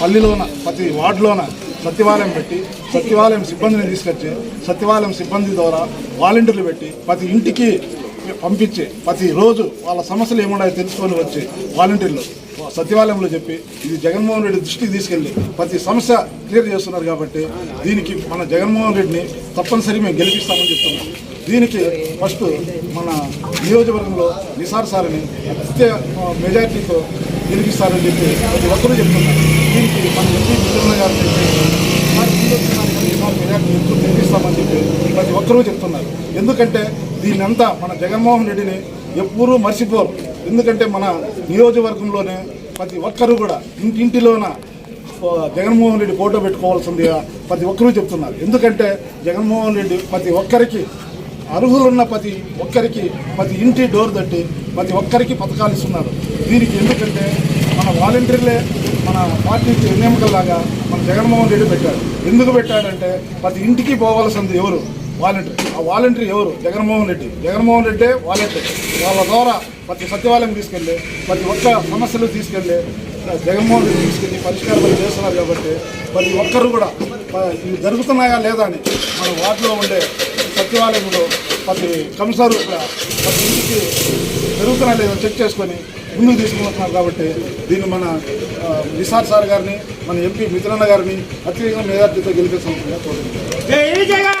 పల్లిలోన ప్రతి వార్డులోన సత్యవాలయం పెట్టి సత్యవాలయం సిబ్బందిని తీసుకొచ్చి సత్యవాలయం సిబ్బంది ద్వారా వాలంటీర్లు పెట్టి ప్రతి ఇంటికి పంపించి ప్రతిరోజు వాళ్ళ సమస్యలు ఏమున్నాయో తెలుసుకొని వచ్చి వాలంటీర్లు సచివాలయంలో చెప్పి ఇది జగన్మోహన్ రెడ్డి దృష్టికి తీసుకెళ్ళి ప్రతి సమస్య క్లియర్ చేస్తున్నారు కాబట్టి దీనికి మన జగన్మోహన్ రెడ్డిని తప్పనిసరి మేము గెలిపిస్తామని చెప్తున్నాం. దీనికి ఫస్ట్ మన నియోజకవర్గంలో నిసార్ సార్ని అత్య మెజార్టీతో గెలిపిస్తారని చెప్పి ప్రతి ఒక్కరూ చెప్తున్నారు దీనికి మన ఎంపీ మిత్రుల గారు సార్ ముందు వచ్చిన ఈసారి మెజార్టీ ఎక్కువ గెలిపిస్తామని చెప్పి ప్రతి ఒక్కరూ చెప్తున్నారు. ఎందుకంటే దీన్నంతా మన జగన్మోహన్ రెడ్డిని ఎప్పుడూ మర్చిపోరు. ఎందుకంటే మన నియోజకవర్గంలోనే ప్రతి ఒక్కరూ కూడా ఇంటింటిలోన జగన్మోహన్ రెడ్డి ఫోటో పెట్టుకోవాల్సిందిగా ప్రతి ఒక్కరూ చెప్తున్నారు. ఎందుకంటే జగన్మోహన్ రెడ్డి ప్రతి ఒక్కరికి అర్హులున్న ప్రతి ఒక్కరికి ప్రతి ఇంటి డోర్ తట్టి ప్రతి ఒక్కరికి పథకాలు ఇస్తున్నారు. దీనికి ఎందుకంటే మన వాలంటీర్లే మన పార్టీ ఎన్నికల్లాగా మన జగన్మోహన్ రెడ్డి పెట్టాడు ఎందుకు పెట్టాడంటే ప్రతి ఇంటికి పోవాల్సింది ఎవరు? వాలంటీర్. ఆ వాలంటీర్ ఎవరు? జగన్మోహన్ రెడ్డి. జగన్మోహన్ రెడ్డి వాలంటీర్. వాళ్ళ ద్వారా ప్రతి సత్యవాలయం తీసుకెళ్ళి ప్రతి ఒక్క సమస్యలు తీసుకెళ్ళి జగన్మోహన్ రెడ్డి తీసుకెళ్ళి పరిష్కారం చేస్తున్నారు కాబట్టి ప్రతి ఒక్కరు కూడా ఇవి జరుగుతున్నాయా లేదా అని మన వార్డులో ఉండే సచివాలయంలో ప్రతి కమిషనర్ కూడా ప్రతి ఇంటికి జరుగుతున్నా లేదా చెక్ చేసుకొని ముందుకు తీసుకుంటున్నారు కాబట్టి దీన్ని మన నిసార్ సార్ గారిని మన ఎంపీ మిత్రన్న గారిని అత్యధిక మెజార్టీతో గెలిపే కోరుకుంటున్నాను కోరుకుంటున్నాం.